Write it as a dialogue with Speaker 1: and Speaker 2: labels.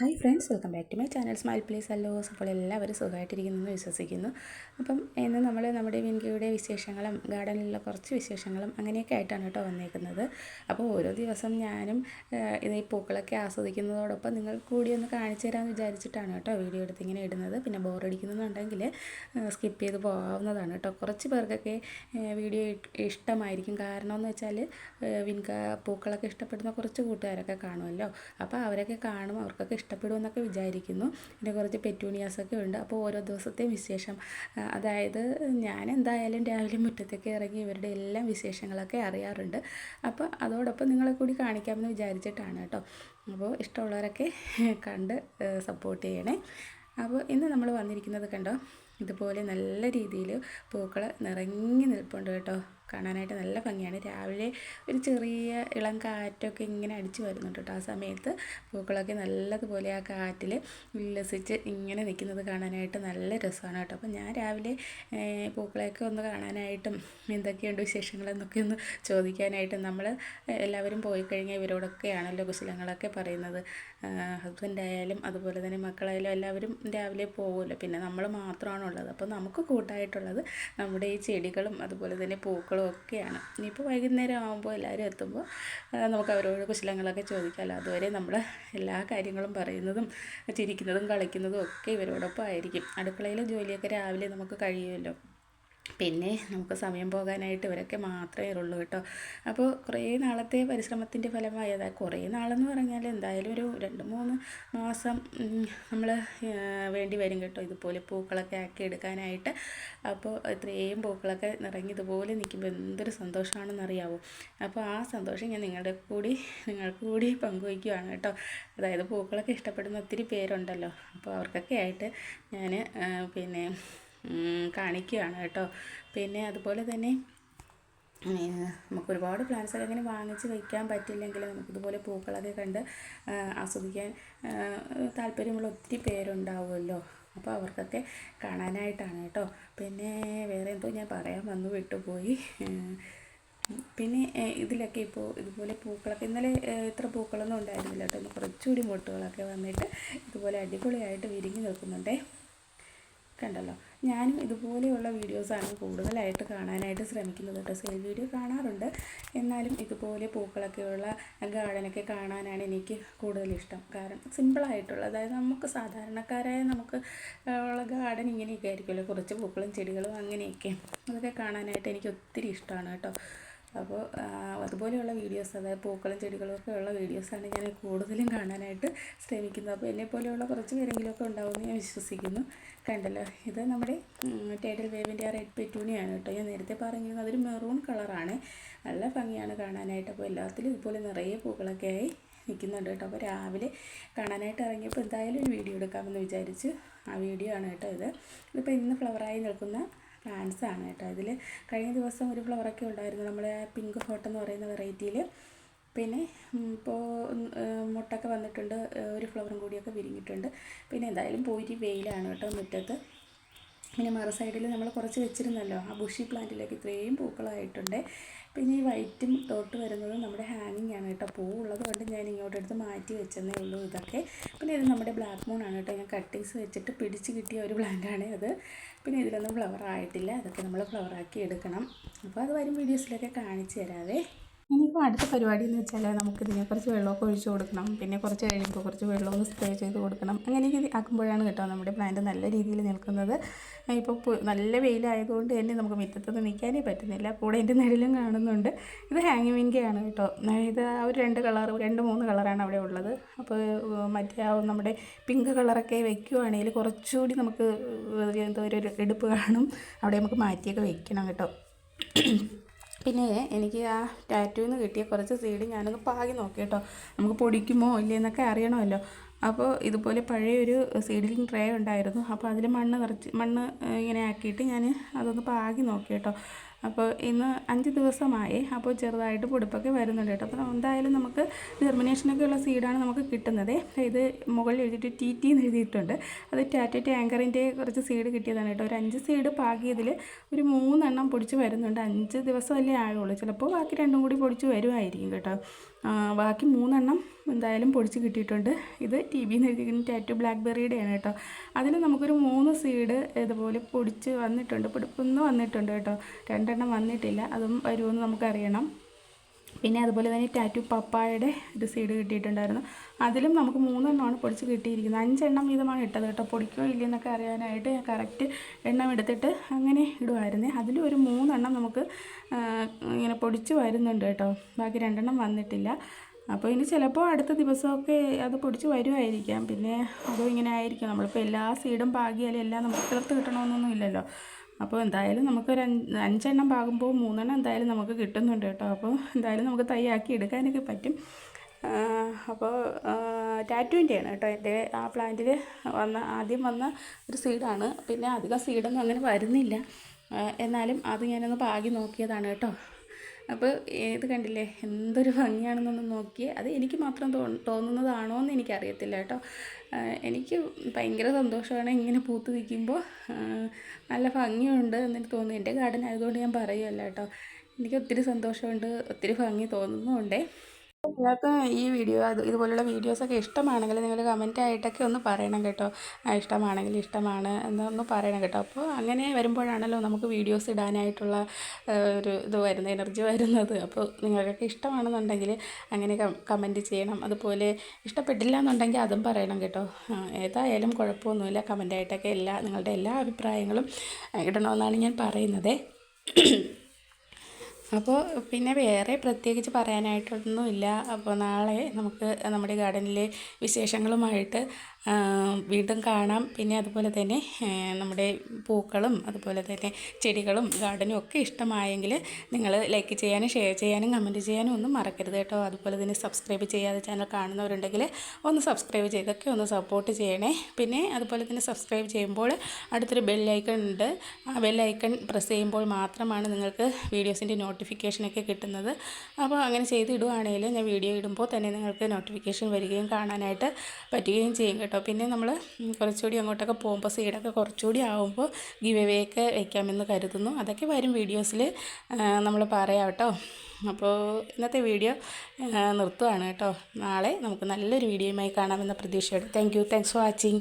Speaker 1: Hi friends welcome back to my channel. Smile place അല്ലോസ് അപ്പോൾ എല്ലാവരും സുഖമായിട്ടിരിക്കുന്നു എന്ന് വിശ്വസിക്കുന്നു. അപ്പം ഇന്ന് നമ്മൾ നമ്മുടെ വിൻകിയുടെ വിശേഷങ്ങളും ഗാർഡനിലുള്ള കുറച്ച് വിശേഷങ്ങളും അങ്ങനെയൊക്കെ ആയിട്ടാണ് കേട്ടോ വന്നേക്കുന്നത്. അപ്പോൾ ഓരോ ദിവസം ഞാനും ഇത് ഈ പൂക്കളൊക്കെ ആസ്വദിക്കുന്നതോടൊപ്പം നിങ്ങൾ കൂടി ഒന്ന് കാണിച്ചു തരാമെന്ന് വിചാരിച്ചിട്ടാണ് കേട്ടോ വീഡിയോ എടുത്ത് ഇങ്ങനെ ഇടുന്നത്. പിന്നെ ബോറടിക്കുന്നുണ്ടെങ്കിൽ സ്കിപ്പ് ചെയ്ത് പോകാവുന്നതാണ് കേട്ടോ. കുറച്ച് പേർക്കൊക്കെ വീഡിയോ ഇഷ്ടമായിരിക്കും. കാരണം എന്ന് വെച്ചാൽ വിൻക പൂക്കളൊക്കെ ഇഷ്ടപ്പെടുന്ന കുറച്ച് കൂട്ടുകാരൊക്കെ കാണുമല്ലോ. അപ്പോൾ അവരൊക്കെ കാണും അവർക്കൊക്കെ ഇഷ്ടപ്പെടുമെന്നൊക്കെ വിചാരിക്കുന്നു. പിന്നെ കുറച്ച് പെറ്റൂണിയാസൊക്കെ ഉണ്ട്. അപ്പോൾ ഓരോ ദിവസത്തെ വിശേഷം. അതായത് ഞാൻ എന്തായാലും രാവിലെ മുറ്റത്തേക്ക് ഇറങ്ങി ഇവരുടെ എല്ലാം വിശേഷങ്ങളൊക്കെ അറിയാറുണ്ട്. അപ്പോൾ അതോടൊപ്പം നിങ്ങളെ കൂടി കാണിക്കാമെന്ന് വിചാരിച്ചിട്ടാണ് കേട്ടോ. അപ്പോൾ ഇഷ്ടമുള്ളവരൊക്കെ കണ്ട് സപ്പോർട്ട് ചെയ്യണേ. അപ്പോൾ ഇന്ന് നമ്മൾ വന്നിരിക്കുന്നത് കണ്ടോ? ഇതുപോലെ നല്ല രീതിയിൽ പൂക്കൾ നിറങ്ങി നിൽപ്പുണ്ട് കേട്ടോ. കാണാനായിട്ട് നല്ല ഭംഗിയാണ്. രാവിലെ ഒരു ചെറിയ ഇളം കാറ്റൊക്കെ ഇങ്ങനെ അടിച്ചു വരുന്നുണ്ട് കേട്ടോ ആ സമയത്ത്. പൂക്കളൊക്കെ നല്ലതുപോലെ ആ കാറ്റിൽ ഉല്ലസിച്ച് ഇങ്ങനെ നിൽക്കുന്നത് കാണാനായിട്ട് നല്ല രസമാണ് കേട്ടോ. അപ്പോൾ ഞാൻ രാവിലെ പൂക്കളെയൊക്കെ ഒന്ന് കാണാനായിട്ടും എന്തൊക്കെയുണ്ട് വിശേഷങ്ങളെന്നൊക്കെ ഒന്ന് ചോദിക്കാനായിട്ടും നമ്മൾ എല്ലാവരും പോയി കഴിഞ്ഞാൽ ഇവരോടൊക്കെയാണല്ലോ കുശലങ്ങളൊക്കെ പറയുന്നത്. ഹസ്ബൻഡായാലും അതുപോലെ തന്നെ മക്കളായാലും എല്ലാവരും രാവിലെ പോകുമല്ലോ പിന്നെ നമ്മൾ മാത്രമാണുള്ളത്. അപ്പോൾ നമുക്ക് കൂട്ടായിട്ടുള്ളത് നമ്മുടെ ഈ ചെടികളും അതുപോലെ തന്നെ പൂക്കളും ഒക്കെയാണ് ഇനിയിപ്പോൾ വൈകുന്നേരം ആകുമ്പോൾ എല്ലാവരും എത്തുമ്പോൾ നമുക്ക് അവരോട് കുശലങ്ങളൊക്കെ ചോദിക്കാമല്ലോ അതുവരെ നമ്മൾ എല്ലാ കാര്യങ്ങളും പറയുന്നതും ചിരിക്കുന്നതും കളിക്കുന്നതും ഒക്കെ ഇവരോടൊപ്പം ആയിരിക്കും. അടുക്കളയിലെ ജോലിയൊക്കെ രാവിലെ നമുക്ക് കഴിയുമല്ലോ. പിന്നെ നമുക്ക് സമയം പോകാനായിട്ട് ഇവരൊക്കെ മാത്രമേ ഉള്ളൂ കേട്ടോ. അപ്പോൾ കുറേ നാളത്തെ പരിശ്രമത്തിന്റെ ഫലമായി അതായത് കുറേ നാളെന്ന് പറഞ്ഞാൽ എന്തായാലും ഒരു രണ്ട് മൂന്ന് മാസം നമ്മൾ വേണ്ടി വരും കേട്ടോ. ഇതുപോലെ പൂക്കളൊക്കെ ആക്കി എടുക്കാനായിട്ട്. അപ്പോൾ ഇത്രയും പൂക്കളൊക്കെ നിറഞ്ഞ് ഇതുപോലെ നിൽക്കുമ്പോൾ എന്തൊരു സന്തോഷമാണെന്നറിയാവോ? അപ്പോൾ ആ സന്തോഷം ഞാൻ നിങ്ങളുടെ കൂടി നിങ്ങൾക്ക് കൂടി പങ്കുവയ്ക്കുകയാണ് കേട്ടോ. അതായത് പൂക്കളൊക്കെ ഇഷ്ടപ്പെടുന്ന ഒത്തിരി പേരുണ്ടല്ലോ. അപ്പോൾ അവർക്കൊക്കെ ആയിട്ട് ഞാൻ പിന്നെ കാണിക്കുകയാണ് കേട്ടോ. പിന്നെ അതുപോലെ തന്നെ നമുക്ക് ഒരുപാട് പ്ലാന്റ്സ് ഒക്കെ ഇങ്ങനെ വാങ്ങിച്ച് വയ്ക്കാൻ പറ്റില്ലെങ്കിൽ നമുക്കിതുപോലെ പൂക്കളൊക്കെ കണ്ട് ആസ്വദിക്കാൻ താല്പര്യമുള്ള ഒത്തിരി പേരുണ്ടാവുമല്ലോ. അപ്പോൾ അവർക്കൊക്കെ കാണാനായിട്ടാണ് കേട്ടോ. പിന്നെ വേറെ എന്തോ ഞാൻ പറയാൻ വന്നു വിട്ടുപോയി. പിന്നെ ഇതിലൊക്കെ ഇപ്പോൾ ഇതുപോലെ പൂക്കളൊക്കെ ഇന്നലെ ഇത്ര പൂക്കളൊന്നും ഉണ്ടായിരുന്നില്ല കേട്ടോ. കുറച്ചുകൂടി മുട്ടുകളൊക്കെ വന്നിട്ട് ഇതുപോലെ അടിപൊളിയായിട്ട് വിരിഞ്ഞ് നിൽക്കുന്നുണ്ടേ. കണ്ടല്ലോ. ഞാനും ഇതുപോലെയുള്ള വീഡിയോസാണ് കൂടുതലായിട്ട് കാണാനായിട്ട് ശ്രമിക്കുന്നത് കേട്ടോ. സെയിൽ വീഡിയോ കാണാറുണ്ട്. എന്നാലും ഇതുപോലെ പൂക്കളൊക്കെയുള്ള ഗാർഡനൊക്കെ കാണാനാണ് എനിക്ക് കൂടുതൽ ഇഷ്ടം. കാരണം സിമ്പിളായിട്ടുള്ള അതായത് നമുക്ക് സാധാരണക്കാരായ നമുക്ക് ഉള്ള ഗാർഡൻ ഇങ്ങനെയൊക്കെ ആയിരിക്കുമല്ലോ. കുറച്ച് പൂക്കളും ചെടികളും അങ്ങനെയൊക്കെ. അതൊക്കെ കാണാനായിട്ട് എനിക്ക് ഒത്തിരി ഇഷ്ടമാണ് കേട്ടോ. അപ്പോൾ അതുപോലെയുള്ള വീഡിയോസ് അതായത് പൂക്കളും ചെടികളും ഒക്കെ ഉള്ള വീഡിയോസാണ് ഞാൻ കൂടുതലും കാണാനായിട്ട് ശ്രമിക്കുന്നത്. അപ്പോൾ എന്നെ പോലെയുള്ള കുറച്ച് പേരെങ്കിലുമൊക്കെ ഉണ്ടാവുമെന്ന് ഞാൻ വിശ്വസിക്കുന്നു. കണ്ടല്ലോ ഇത് നമ്മുടെ ടൈഡൽ വേവിന്റെ ആ റെഡ് പെറ്റൂണിയാണ് കേട്ടോ. ഞാൻ നേരത്തെ പറഞ്ഞിരുന്നത് അതൊരു മെറൂൺ കളറാണ് നല്ല ഭംഗിയാണ് കാണാനായിട്ട്. അപ്പോൾ എല്ലാത്തിലും ഇതുപോലെ നിറയെ പൂക്കളൊക്കെ ആയി നിൽക്കുന്നുണ്ട് കേട്ടോ. അപ്പോൾ രാവിലെ കാണാനായിട്ട് ഇറങ്ങിയപ്പോൾ എന്തായാലും ഒരു വീഡിയോ എടുക്കാമെന്ന് വിചാരിച്ച് ആ വീഡിയോ ആണ് കേട്ടോ ഇത്. ഇതിപ്പോൾ ഇന്ന് ഫ്ലവറായി നിൽക്കുന്ന പ്ലാന്റ്സ് ആണ് കേട്ടോ. ഇതിൽ കഴിഞ്ഞ ദിവസം ഒരു ഫ്ലവറൊക്കെ ഉണ്ടായിരുന്നു. നമ്മുടെ പിങ്ക് ഹോട്ട് എന്ന് പറയുന്ന വെറൈറ്റിയിൽ പിന്നെ ഇപ്പോൾ മുട്ടൊക്കെ വന്നിട്ടുണ്ട്. ഒരു ഫ്ലവറും കൂടിയൊക്കെ വിരിഞ്ഞിട്ടുണ്ട്. പിന്നെ എന്തായാലും പോയിട്ട് വെയിലാണ് കേട്ടോ മുറ്റത്ത്. പിന്നെ മറ സൈഡിൽ നമ്മൾ കുറച്ച് വെച്ചിരുന്നല്ലോ ആ ബുഷി പ്ലാന്റിലേക്ക് ഇത്രയും പൂക്കളായിട്ടുണ്ട്. പിന്നെ ഈ വൈറ്റും തൊട്ട് വരുന്നത് നമ്മുടെ ഹാങ്ങിങ് ആണ് കേട്ടോ. പൂ ഉള്ളത് കൊണ്ട് ഞാൻ ഇങ്ങോട്ട് എടുത്ത് മാറ്റി വെച്ചെന്നേ ഉള്ളൂ ഇതൊക്കെ. പിന്നെ ഇത് നമ്മുടെ ബ്ലാക്ക് മൂൺ ആണ് കേട്ടോ. ഞാൻ കട്ടിങ്സ് വെച്ചിട്ട് പിടിച്ച് കിട്ടിയ ഒരു പ്ലാന്റാണ് അത് പിന്നെ ഇതിലൊന്നും ഫ്ലവർ ആയിട്ടില്ല. അതൊക്കെ നമ്മൾ ഫ്ലവറാക്കി എടുക്കണം. അപ്പോൾ അത് വരും വീഡിയോസിലൊക്കെ കാണിച്ചു തരാവേ. ഇനിയിപ്പോൾ അടുത്ത പരിപാടി എന്ന് വെച്ചാൽ നമുക്കിതിനെ കുറച്ച് വെള്ളമൊക്കെ ഒഴിച്ചു കൊടുക്കണം. പിന്നെ കുറച്ച് കഴിയുമ്പോൾ കുറച്ച് വെള്ളമൊക്കെ സ്പ്രേ ചെയ്ത് കൊടുക്കണം. അങ്ങനെയൊക്കെ ആക്കുമ്പോഴാണ് കേട്ടോ നമ്മുടെ പ്ലാന്റ് നല്ല രീതിയിൽ നിൽക്കുന്നത്. ഇപ്പോൾ നല്ല വെയിലായതുകൊണ്ട് തന്നെ നമുക്ക് മുറ്റത്തൊന്നും നിൽക്കാനേ പറ്റുന്നില്ല. കൂടെ എന്റെ നിഴലും കാണുന്നുണ്ട്. ഇത് ഹാങ്ങിങ് വിൻകയാണ് കേട്ടോ. ഇത് ആ ഒരു രണ്ട് കളർ രണ്ട് മൂന്ന് കളറാണ് അവിടെ ഉള്ളത്. അപ്പോൾ മറ്റേ ആ നമ്മുടെ പിങ്ക് കളറൊക്കെ വെക്കുവാണെങ്കിൽ കുറച്ചുകൂടി നമുക്ക് എന്തോ ഒരു എടുപ്പ് കാണും. അവിടെ നമുക്ക് മാറ്റിയൊക്കെ വെക്കണം കേട്ടോ. പിന്നെ എനിക്ക് ആ ടാറ്റൂന്ന് കിട്ടിയ കുറച്ച് സീഡ് ഞാനൊന്ന് പാകി നോക്കി കേട്ടോ നമുക്ക് പൊടിക്കുമോ ഇല്ലയെന്നൊക്കെ അറിയണമല്ലോ. അപ്പോൾ ഇതുപോലെ പഴയൊരു സീഡിലിംഗ് ട്രേ ഉണ്ടായിരുന്നു. അപ്പോൾ അതിൽ മണ്ണ് നിറച്ച് മണ്ണ് ഇങ്ങനെ ആക്കിയിട്ട് ഞാൻ അതൊന്ന് പാകി നോക്കി കേട്ടോ അപ്പോൾ ഇന്ന് അഞ്ച് ദിവസമായി അപ്പോൾ ചെറുതായിട്ട് പൊടിപ്പൊക്കെ വരുന്നുണ്ട് കേട്ടോ. അപ്പോൾ എന്തായാലും നമുക്ക് ജെർമിനേഷനൊക്കെ ഉള്ള സീഡാണ് നമുക്ക് കിട്ടുന്നത്. ഇത് മുകളിൽ എഴുതിയിട്ട് ടി ടി എന്ന് എഴുതിയിട്ടുണ്ട്. അത് ടാറ്റ ടാങ്കറിന്റെ കുറച്ച് സീഡ് കിട്ടിയതാണ് കേട്ടോ. ഒരു അഞ്ച് സീഡ് പാകിയതിൽ ഒരു മൂന്നെണ്ണം പൊടിച്ച് വരുന്നുണ്ട്. അഞ്ച് ദിവസമല്ലേ ആയുള്ളൂ. ചിലപ്പോൾ ബാക്കി രണ്ടും കൂടി പൊടിച്ച് വരുമായിരിക്കും കേട്ടോ. ബാക്കി മൂന്നെണ്ണം എന്തായാലും പൊടിച്ച് കിട്ടിയിട്ടുണ്ട്. ഇത് ടി ബി എന്ന് എഴുതിയിരിക്കുന്ന ടാറ്റു ബ്ലാക്ക്ബെറിയുടെയാണ് കേട്ടോ. അതിൽ നമുക്കൊരു മൂന്ന് സീഡ് ഇതുപോലെ പൊടിച്ച് വന്നിട്ടുണ്ട്. പൊടിപ്പൊന്ന് വന്നിട്ടുണ്ട് കേട്ടോ. രണ്ടെണ്ണം വന്നിട്ടില്ല. അതും വരുമെന്ന് നമുക്കറിയണം. പിന്നെ അതുപോലെ തന്നെ ടാറ്റു പപ്പായുടെ ഒരു സീഡ് കിട്ടിയിട്ടുണ്ടായിരുന്നു. അതിലും നമുക്ക് മൂന്നെണ്ണമാണ് പൊടിച്ച് കിട്ടിയിരിക്കുന്നത്. അഞ്ചെണ്ണം വീതമാണ് ഇട്ടത് കേട്ടോ. പൊടിക്കോ ഇല്ലെന്നൊക്കെ അറിയാനായിട്ട് ഞാൻ കറക്റ്റ് എണ്ണം എടുത്തിട്ട് അങ്ങനെ ഇടുമായിരുന്നേ അതിലും ഒരു മൂന്നെണ്ണം നമുക്ക് ഇങ്ങനെ പൊടിച്ച് വരുന്നുണ്ട് കേട്ടോ. ബാക്കി രണ്ടെണ്ണം വന്നിട്ടില്ല. അപ്പോൾ ഇനി ചിലപ്പോൾ അടുത്ത ദിവസമൊക്കെ അത് പൊടിച്ച് വരുമായിരിക്കാം പിന്നെ അതും ഇങ്ങനെ ആയിരിക്കും. നമ്മളിപ്പോൾ എല്ലാ സീഡും പാകിയാലും എല്ലാം നമുക്ക് തീർത്ത് കിട്ടണമെന്നൊന്നും ഇല്ലല്ലോ. അപ്പോൾ എന്തായാലും നമുക്ക് ഒരു അഞ്ചെണ്ണം പാകുമ്പോൾ മൂന്നെണ്ണം എന്തായാലും നമുക്ക് കിട്ടുന്നുണ്ട് കേട്ടോ. അപ്പോൾ എന്തായാലും നമുക്ക് തയ്യാക്കി എടുക്കാനൊക്കെ പറ്റും. അപ്പോൾ ടാറ്റുവിന്റെയാണ് കേട്ടോ. എന്റെ ആ പ്ലാന്റിൽ വന്ന ആദ്യം വന്ന ഒരു സീഡാണ് പിന്നെ അധികം സീഡൊന്നും അങ്ങനെ വരുന്നില്ല. എന്നാലും അത് ഞാനൊന്ന് പാകി നോക്കിയതാണ് കേട്ടോ. അപ്പോൾ ഇത് കണ്ടില്ലേ? എന്തൊരു ഭംഗിയാണെന്നൊന്ന് നോക്കി അത് എനിക്ക് മാത്രം തോ തോന്നുന്നതാണോ എന്ന് എനിക്കറിയത്തില്ല കേട്ടോ. എനിക്ക് ഭയങ്കര സന്തോഷമാണ് ഇങ്ങനെ പൂത്ത് നിൽക്കുമ്പോൾ നല്ല ഭംഗിയുണ്ട് എന്നെനിക്ക് തോന്നുന്നു. എന്റെ ഗാർഡൻ ആയതുകൊണ്ട് ഞാൻ പറയുമല്ല കേട്ടോ. എനിക്ക് ഒത്തിരി സന്തോഷമുണ്ട് ഒത്തിരി ഭംഗി തോന്നുന്നുമുണ്ടേ. നിങ്ങൾക്ക് ഈ വീഡിയോ അത് ഇതുപോലുള്ള വീഡിയോസൊക്കെ ഇഷ്ടമാണെങ്കിൽ നിങ്ങൾ കമന്റ് ആയിട്ടൊക്കെ ഒന്ന് പറയണം കേട്ടോ. ഇഷ്ടമാണെങ്കിൽ ഇഷ്ടമാണ് എന്നൊന്ന് പറയണം കേട്ടോ. അപ്പോൾ അങ്ങനെ വരുമ്പോഴാണല്ലോ നമുക്ക് വീഡിയോസ് ഇടാനായിട്ടുള്ള ഒരു ഇത് വരുന്ന എനർജി വരുന്നത്. അപ്പോൾ നിങ്ങൾക്കൊക്കെ ഇഷ്ടമാണെന്നുണ്ടെങ്കിൽ അങ്ങനെ കമന്റ് ചെയ്യണം. അതുപോലെ ഇഷ്ടപ്പെട്ടില്ല എന്നുണ്ടെങ്കിൽ അതും പറയണം കേട്ടോ. ഏതായാലും കുഴപ്പമൊന്നുമില്ല. കമന്റായിട്ടൊക്കെ എല്ലാ നിങ്ങളുടെ എല്ലാ അഭിപ്രായങ്ങളും ഇടണമെന്നാണ് ഞാൻ പറയുന്നത്. അപ്പോൾ പിന്നെ വേറെ പ്രത്യേകിച്ച് പറയാനായിട്ടൊന്നുമില്ല. അപ്പോൾ നാളെ നമുക്ക് നമ്മുടെ ഗാർഡനിലെ വിശേഷങ്ങളുമായിട്ട് വീണ്ടും കാണാം. പിന്നെ അതുപോലെ തന്നെ നമ്മുടെ പൂക്കളും അതുപോലെ തന്നെ ചെടികളും ഗാർഡനും ഒക്കെ ഇഷ്ടമായെങ്കിൽ നിങ്ങൾ ലൈക്ക് ചെയ്യാനും ഷെയർ ചെയ്യാനും കമന്റ് ചെയ്യാനും ഒന്നും മറക്കരുത് കേട്ടോ. അതുപോലെ തന്നെ സബ്സ്ക്രൈബ് ചെയ്യാതെ ചാനൽ കാണുന്നവരുണ്ടെങ്കിൽ ഒന്ന് സബ്സ്ക്രൈബ് ചെയ്തൊക്കെ ഒന്ന് സപ്പോർട്ട് ചെയ്യണേ. പിന്നെ അതുപോലെ തന്നെ സബ്സ്ക്രൈബ് ചെയ്യുമ്പോൾ അടുത്തൊരു ബെല്ലൈക്കൺ ഉണ്ട്. ആ ബെല്ലൈക്കൺ പ്രസ് ചെയ്യുമ്പോൾ മാത്രമാണ് നിങ്ങൾക്ക് വീഡിയോസിന്റെ നോട്ടിഫിക്കേഷനൊക്കെ കിട്ടുന്നത്. അപ്പോൾ അങ്ങനെ ചെയ്ത് ഇടുവാണെങ്കിൽ ഞാൻ വീഡിയോ ഇടുമ്പോൾ തന്നെ നിങ്ങൾക്ക് നോട്ടിഫിക്കേഷൻ വരികയും കാണാനായിട്ട് പറ്റുകയും ചെയ്യും കേട്ടോ. പിന്നെ നമ്മൾ കുറച്ചുകൂടി അങ്ങോട്ടൊക്കെ പോകുമ്പോൾ സീഡൊക്കെ കുറച്ചുകൂടി ആകുമ്പോൾ ഗിവ് അവേ ഒക്കെ വയ്ക്കാമെന്ന് കരുതുന്നു. അതൊക്കെ വരും വീഡിയോസിൽ നമ്മൾ പറയാം കേട്ടോ. അപ്പോൾ ഇന്നത്തെ വീഡിയോ നിർത്തുകയാണ് കേട്ടോ. നാളെ നമുക്ക് നല്ലൊരു വീഡിയോയുമായി കാണാമെന്ന പ്രതീക്ഷയോടെ. Thank you. Thanks for watching.